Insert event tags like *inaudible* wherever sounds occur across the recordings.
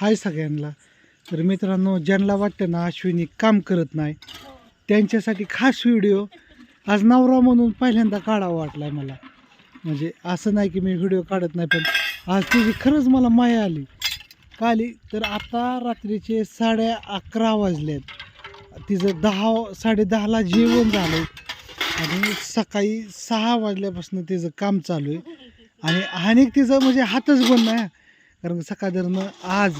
हाय सगळ्यांना. तर मित्रांनो ज्यांना वाटतं ना अश्विनी काम करत नाही त्यांच्यासाठी खास व्हिडिओ आज नवरा म्हणून पहिल्यांदा काढावा वाटलाय मला. म्हणजे असं नाही की मी व्हिडिओ काढत नाही पण आज तिची खरंच मला माया आली. का आली? तर आता रात्रीचे साडे अकरा वाजलेत. तिचं दहा साडेदहाला जेवण झालं आणि सकाळी सहा वाजल्यापासून तिचं काम चालू आहे. आणि अनेक तिचं म्हणजे हातच बंद आहे. कारण सकाळ आज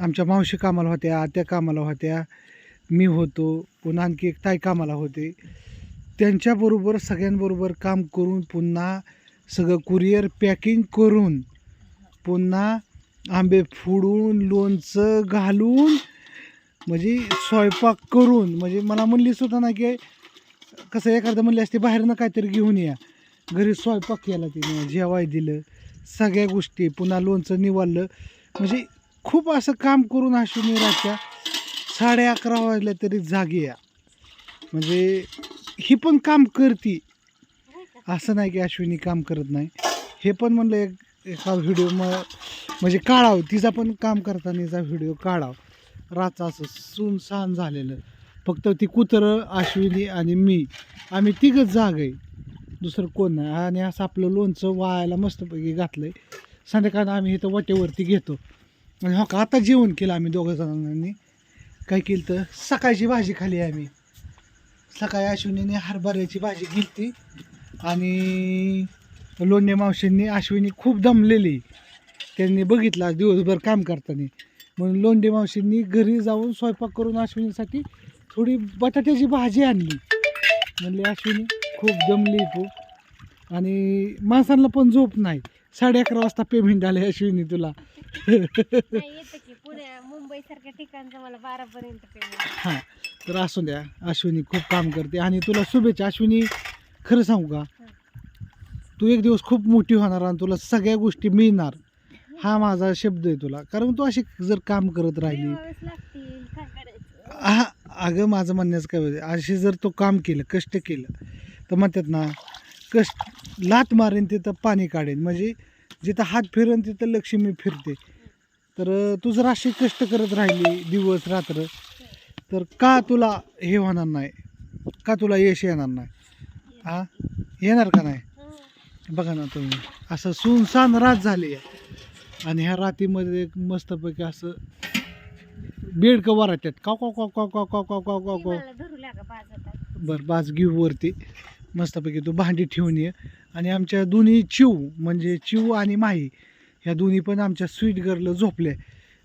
आमच्या मावशी कामाला होत्या आत्या कामाला होत्या मी होतो पुन्हा आणखी एक ताई कामाला होते. त्यांच्याबरोबर सगळ्यांबरोबर काम करून पुन्हा सगळं कुरिअर पॅकिंग करून पुन्हा आंबे फोडून लोणचं घालून म्हणजे स्वयंपाक करून म्हणजे मला म्हणली सुद्धा ना की कसं एखादं म्हणली असते बाहेरनं काहीतरी घेऊन या. घरी स्वयंपाक केला तिने जेवाय दिलं. सगळ्या गोष्टी पुन्हा लोणचं निवाललं म्हणजे खूप असं काम करून अश्विनीराच्या साडे अकरा वाजल्या तरी जागी या. म्हणजे ही पण काम करती. असं नाही की अश्विनी काम करत नाही. हे पण म्हणलं एक एका व्हिडिओ म म्हणजे काढावं. तिचा पण काम करतानाचा व्हिडिओ काढावं. रातचं असं सुनसान झालेलं. फक्त ती कुत्रं अश्विनी आणि मी. आम्ही तिघंच जाग आहे दुसरं कोण नाही. आणि असं आपलं लोणचं वाळायला मस्तपैकी घातलं आहे संध्याकाळी आम्ही इथं वाटेवरती घेतो. आणि हो का आता जेवण केलं आम्ही दोघं जणांनी. काय केलं तर सकाळची भाजी खाली आम्ही. सकाळी अश्विनीने हरभऱ्याची भाजी घेतली. आणि लोणे मावशींनी अश्विनी खूप दमलेली. त्यांनी बघितला दिवसभर काम करताना. म्हणून लोंढे मावशींनी घरी जाऊन स्वयंपाक करून अश्विनीसाठी थोडी बटाट्याची भाजी आणली. म्हणली अश्विनी खूप दमली तू आणि माणसांना पण झोप नाही. साडे अकरा वाजता पेमेंट आले अश्विनी तुला. मुंबई सारख्या ठिकाणचं मला बारा पर्यंत पेमेंट हां तर असू द्या. अश्विनी खूप काम करते. आणि तुला शुभेच्छा. अश्विनी खरं सांगू का? तू एक दिवस खूप मोठी होणार आणि तुला सगळ्या गोष्टी मिळणार. हा माझा शब्द आहे तुला. कारण तू अशी जर काम करत राहिली. हा अगं माझं म्हणण्याचं काय असे जर तो काम केलं कष्ट केलं तर म्हणतात ना कष्ट लात मारेन तिथं पाणी काढेन. म्हणजे जिथं हात फिरेन तिथं लक्ष्मी फिरते. तर तू जर अशी कष्ट करत राहिली दिवस रात्र तर का तुला हे होणार नाही? का तुला यश येणार नाही? हा येणार का नाही. बघा ना तुम्ही असं सुनसान रात झाली आहे. आणि ह्या रातीमध्ये एक मस्तपैकी असं बेड कवर येतात काव काव काव काव काव काव काव काव काव. ती काव मला धरू लागा पाच आता बरं बाज घेऊ वरती. मस्तपैकी तू भांडी ठेवून ये. आणि आमच्या दोन्ही चिव म्हणजे चिव आणि माही ह्या दोन्ही पण आमच्या स्वीट गर्ल झोपल्या.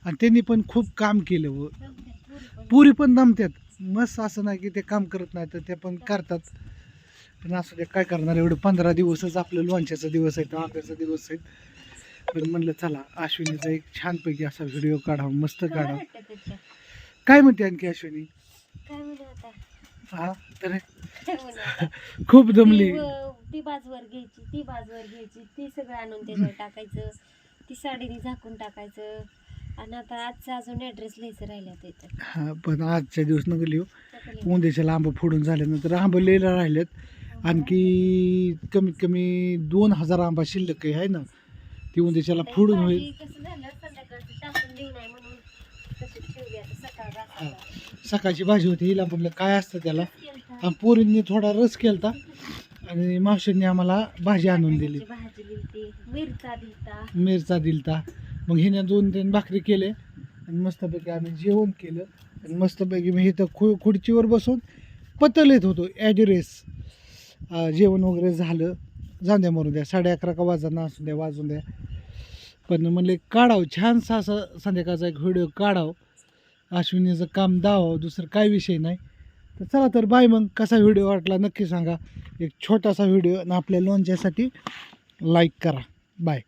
आणि त्यांनी पण खूप काम केलं व. पुरी पण. दमतात मस्त असं नाही की ते काम करत नाही तर ते पण करतात. पण असं ते काय करणार? एवढं पंधरा दिवसच आपलं लोणच्याचा दिवस आहे आंब्याचा दिवस आहे. पण म्हणलं चला अश्विनीचा एक छानपैकी असा व्हिडिओ काढावा मस्त काढावा? काय म्हणते आणखी अश्विनी? काय म्हणत होता हा तर? *laughs* खूप दमली ती व- ती बाजूवर घ्यायची ती बाजूवर घ्यायची ती सगळं आणून त्याच्यावर टाकायचं ती साडीने झाकून टाकायचं. आणि आता आजचा अजून ॲड्रेस लिहायचं राहिला त्याच्यात हा पण आजच्या दिवस न गेली उंदेच्या आंबं फोडून झाल्यानंतर आंबं लिहिला राहिलेत. आणखी कमीत कमी दोन हजार आंबा शिल्लक आहे ना? ती उंदेच्याला फोडून होईल. कसं झालं संध्याकाळचं टाकून देऊ नाही म्हणून तशीच ठेवली आता सकाळ रात्री सकाळची भाजी होती हिला म्हटलं काय असतं त्याला? आणि पोरींनी थोडा रस केलता आणि मावशींनी आम्हाला भाजी आणून दिली. भाजी दिलती मिरचा दिलता. मिरचा दिलता मग हिने दोन तीन भाकरी केले आणि मस्तपैकी आम्ही जेवण केलं. आणि मस्तपैकी मी इथं खु खुर्चीवर बसून पतल येत होतो ॲड्रेस जेवण वगैरे झालं. जाऊन द्या मरून द्या साडे अकरा का वाजांना असू द्या वाजून द्या. पण म्हणले काढावं छानसा असं संध्याकाळचा एक व्हिडिओ काढावं. अश्विनीचं काम दावावं दुसरं काय विषय नाही. तर चला तर बाय मग. कसा व्हिडिओ वाटला नक्की सांगा. एक छोटासा व्हिडिओ आणि आपल्या लोणच्यासाठी लाईक करा. बाय